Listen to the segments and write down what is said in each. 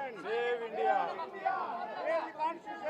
Save India. Save the Constitution.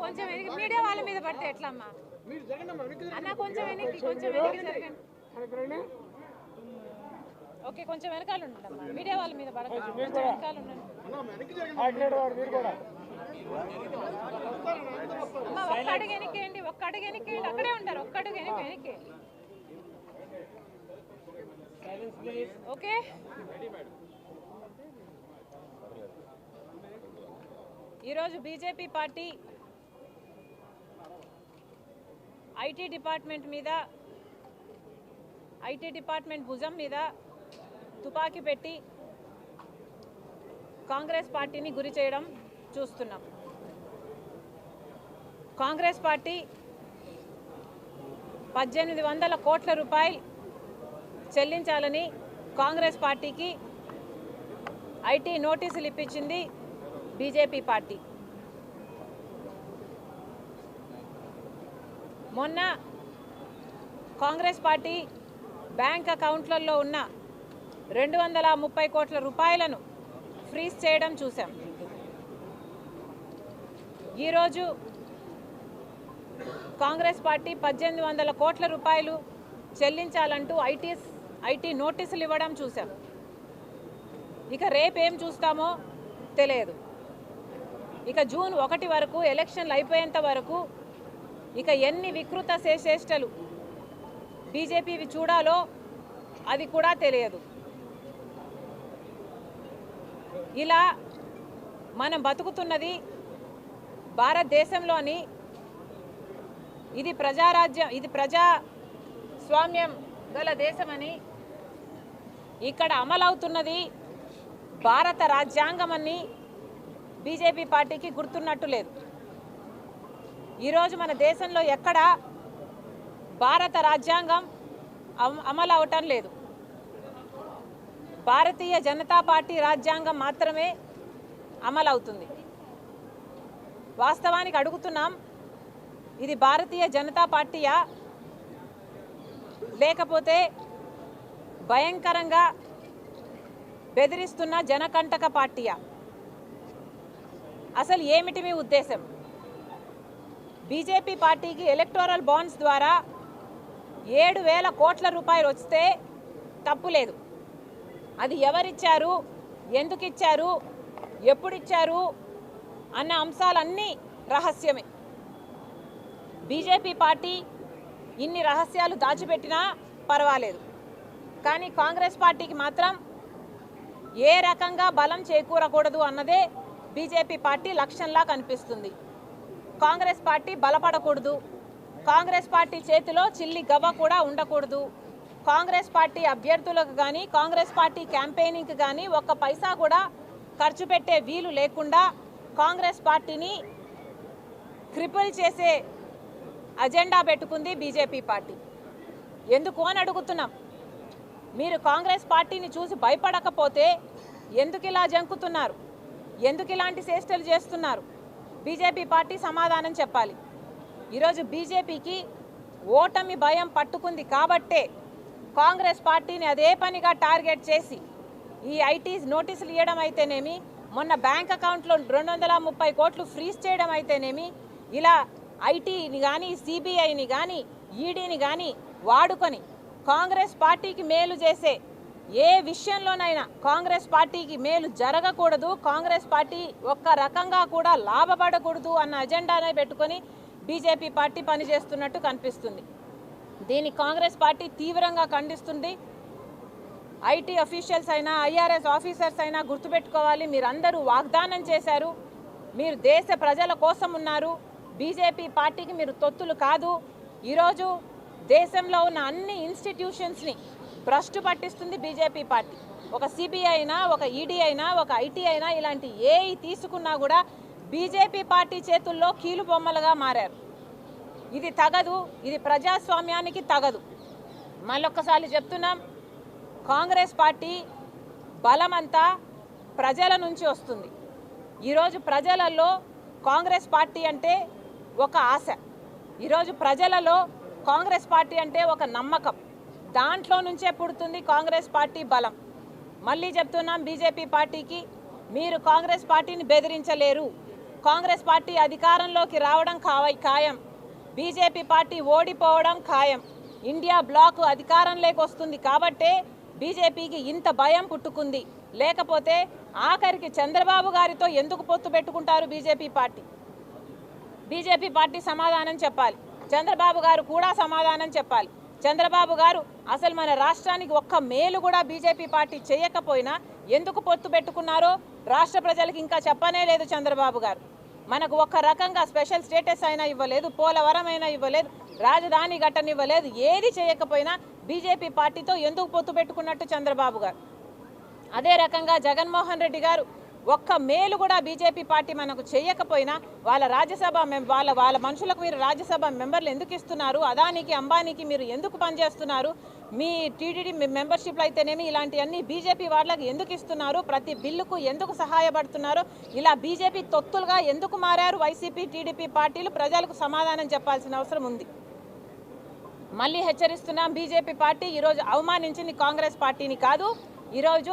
కొంచెం వెనక్కి media వాళ్ళ మీద పడితే ఎట్లా అమ్మా వెనక్కి అన్న కొంచెం వెనక్కి కొంచెం వెనక్కి జరగండి. ఓకే కొంచెం వెనకాల ఉండండి అమ్మా. మీడియా వాళ్ళ మీద పడకండి. కొంచెం వెనకాల ఉండండి. వెనక్కి ఒక్క అడుగు వెనక్కేయండి ఒక్క అడుగు వెనక్కేయండి అక్కడే ఉంటారు ఒక్క అడుగు వెనక్కి వెనక్కేయండి ఓకే? ఈరోజు బీజేపీ పార్టీ ఐటీ డిపార్ట్మెంట్ మీద ఐటీ డిపార్ట్మెంట్ భుజం మీద తుపాకీ పెట్టి కాంగ్రెస్ పార్టీని గురి చేయడం చూస్తున్నాం. కాంగ్రెస్ పార్టీ పద్దెనిమిది వందల కోట్ల రూపాయలు చెల్లించాలని కాంగ్రెస్ పార్టీకి ఐటీ నోటీసులు ఇప్పించింది బీజేపీ పార్టీ. మొన్న కాంగ్రెస్ పార్టీ బ్యాంక్ అకౌంట్లలో ఉన్న రెండు వందల ముప్పై కోట్ల రూపాయలను ఫ్రీజ్ చేయడం చూసాం ఈరోజు కాంగ్రెస్ పార్టీ పద్దెనిమిది వందల కోట్ల రూపాయలు చెల్లించాలంటూ ఐటీ ఐటీ నోటీసులు ఇవ్వడం చూసాం ఇక రేపేం చూస్తామో తెలియదు. ఇక జూన్ ఒకటి వరకు ఎలక్షన్లు అయిపోయేంత వరకు ఇక ఎన్ని వికృత శేషేష్టలు బీజేపీవి చూడాలో అది కూడా తెలియదు. ఇలా మనం బతుకుతున్నది భారతదేశంలోని ఇది ప్రజారాజ్యం ఇది ప్రజా స్వామ్యం గల దేశమని ఇక్కడ అమలవుతున్నది భారత రాజ్యాంగమని బీజేపీ పార్టీకి గుర్తున్నట్టు లేదు. ఈరోజు మన దేశంలో ఎక్కడ భారత రాజ్యాంగం అమ- అమలు అవటం లేదు. భారతీయ జనతా పార్టీ రాజ్యాంగం మాత్రమే అమలవుతుంది. వాస్తవానికి అడుగుతున్నాం ఇది భారతీయ జనతా పార్టీయా? లేకపోతే భయంకరంగా బెదిరిస్తున్న జనకంటక పార్టీయా? అసలు ఏమిటి మీ ఉద్దేశం? బీజేపీ పార్టీకి ఎలక్టోరల్ బాండ్స్ ద్వారా ఏడు వేల కోట్ల రూపాయలు వస్తే తప్పు లేదు. అది ఎవరిచ్చారు? ఎందుకు ఇచ్చారు ఎప్పుడు ఇచ్చారు అన్న అంశాలన్నీ రహస్యమే. బీజేపీ పార్టీ ఇన్ని రహస్యాలు దాచిపెట్టినా పర్వాలేదు. కానీ కాంగ్రెస్ పార్టీకి మాత్రం ఏ రకంగా బలం చేకూరకూడదు అన్నదే బీజేపీ పార్టీ లక్ష్యంలా కనిపిస్తుంది. కాంగ్రెస్ పార్టీ బలపడకూడదు. కాంగ్రెస్ పార్టీ చేతిలో చిల్లి గవ్వ కూడా ఉండకూడదు. కాంగ్రెస్ పార్టీ అభ్యర్థులకు కానీ కాంగ్రెస్ పార్టీ క్యాంపెయినింగ్కి కానీ ఒక్క పైసా కూడా ఖర్చు పెట్టే వీలు లేకుండా కాంగ్రెస్ పార్టీని క్రిపుల్ చేసే అజెండా పెట్టుకుంది బీజేపీ పార్టీ. ఎందుకు అని అడుగుతున్నాం. మీరు కాంగ్రెస్ పార్టీని చూసి భయపడకపోతే ఎందుకు ఇలా జంకుతున్నారు? ఎందుకు ఇలాంటి చేష్టలు చేస్తున్నారు? బీజేపీ పార్టీ సమాధానం చెప్పాలి. ఈరోజు బీజేపీకి ఓటమి భయం పట్టుకుంది కాబట్టే కాంగ్రెస్ పార్టీని అదే పనిగా టార్గెట్ చేసి ఈ ఐటీ నోటీసులు ఇవ్వడం అయితేనేమి మొన్న బ్యాంక్ అకౌంట్లో రెండు వందల ముప్పై కోట్లు ఫ్రీజ్ చేయడం అయితేనేమి ఇలా ఐటీని కానీ సిబిఐని కానీ ఈడీని కానీ వాడుకొని కాంగ్రెస్ పార్టీకి మేలు చేసే ఏ విషయంలోనైనా కాంగ్రెస్ పార్టీకి మేలు జరగకూడదు కాంగ్రెస్ పార్టీ ఒక్క రకంగా కూడా లాభపడకూడదు అన్న అజెండానే పెట్టుకొని బీజేపీ పార్టీ పనిచేస్తున్నట్టు కనిపిస్తుంది. దీన్ని కాంగ్రెస్ పార్టీ తీవ్రంగా ఖండిస్తుంది. ఐటీ అఫీషియల్స్ అయినా ఐఆర్ఎస్ ఆఫీసర్స్ అయినా గుర్తుపెట్టుకోవాలి. మీరందరూ వాగ్దానం చేశారు. మీరు దేశ ప్రజల కోసం ఉన్నారు. బీజేపీ పార్టీకి మీరు తొత్తులు కాదు. ఈరోజు దేశంలో ఉన్న అన్ని ఇన్స్టిట్యూషన్స్ని భ్రష్టు పట్టిస్తుంది బీజేపీ పార్టీ. ఒక సిబిఐ అయినా ఒక ఈడీ అయినా ఒక ఐటీ అయినా ఇలాంటి ఏ తీసుకున్నా కూడా బీజేపీ పార్టీ చేతుల్లో కీలు బొమ్మలుగా మారారు. ఇది తగదు ఇది ప్రజాస్వామ్యానికి తగదు. మళ్ళొక్కసారి చెప్తున్నాం కాంగ్రెస్ పార్టీ బలమంతా ప్రజల నుంచి వస్తుంది. ఈరోజు ప్రజలలో కాంగ్రెస్ పార్టీ అంటే ఒక ఆశ. ఈరోజు ప్రజలలో కాంగ్రెస్ పార్టీ అంటే ఒక నమ్మకం. దాంట్లో నుంచే పుడుతుంది కాంగ్రెస్ పార్టీ బలం. మళ్ళీ చెప్తున్నాం బీజేపీ పార్టీకి మీరు కాంగ్రెస్ పార్టీని బెదిరించలేరు. కాంగ్రెస్ పార్టీ అధికారంలోకి రావడం కావ- ఖాయం. బీజేపీ పార్టీ ఓడిపోవడం ఖాయం. ఇండియా బ్లాక్ అధికారం వస్తుంది కాబట్టే బీజేపీకి ఇంత భయం పుట్టుకుంది. లేకపోతే ఆఖరికి చంద్రబాబు గారితో ఎందుకు పొత్తు పెట్టుకుంటారు బీజేపీ పార్టీ? బీజేపీ పార్టీ సమాధానం చెప్పాలి. చంద్రబాబు గారు కూడా సమాధానం చెప్పాలి. చంద్రబాబు గారు అసలు మన రాష్ట్రానికి ఒక్క మేలు కూడా బీజేపీ పార్టీ చేయకపోయినా ఎందుకు పొత్తు పెట్టుకున్నారో రాష్ట్ర ప్రజలకు ఇంకా చెప్పనే లేదు చంద్రబాబు గారు. మనకు ఒక్క రకంగా స్పెషల్ స్టేటస్ అయినా ఇవ్వలేదు పోలవరం అయినా ఇవ్వలేదు రాజధాని ఘటనివ్వలేదు ఏది చేయకపోయినా బీజేపీ పార్టీతో ఎందుకు పొత్తు పెట్టుకున్నట్టు చంద్రబాబు గారు. అదే రకంగా జగన్మోహన్ రెడ్డి గారు ఒక్క మేలు కూడా బీజేపీ పార్టీ మనకు చేయకపోయినా వాళ్ళ రాజ్యసభ వాళ్ళ వాళ్ళ మనుషులకు మీరు రాజ్యసభ మెంబర్లు ఎందుకు ఇస్తున్నారు? అదానికి అంబానీకి మీరు ఎందుకు పనిచేస్తున్నారు? మీ టీడీడీ మెంబర్షిప్లు అయితేనేమి ఇలాంటివన్నీ బీజేపీ వాళ్ళకి ఎందుకు ఇస్తున్నారు? ప్రతి బిల్లుకు ఎందుకు సహాయపడుతున్నారు? ఇలా బీజేపీ తొత్తులుగా ఎందుకు మారారు? వైసీపీ టీడీపీ పార్టీలు ప్రజలకు సమాధానం చెప్పాల్సిన అవసరం ఉంది. మళ్ళీ హెచ్చరిస్తున్నాం బీజేపీ పార్టీ ఈరోజు అవమానించింది కాంగ్రెస్ పార్టీని కాదు. ఈరోజు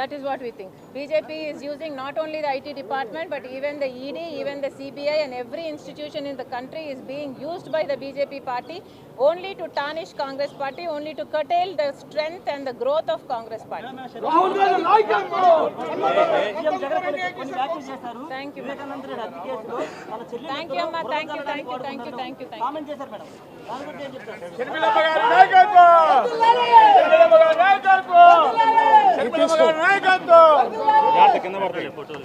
That is what we think. BJP is using not only the IT department, but even the ED, even the CBI and every institution in the country is being used by the BJP party only to tarnish Congress party, only to curtail the strength and the growth of Congress party. Thank you. Thank you, Thank you, thank you, thank you, thank you, thank you. Comment కింద పడతాయి ఫోటోలు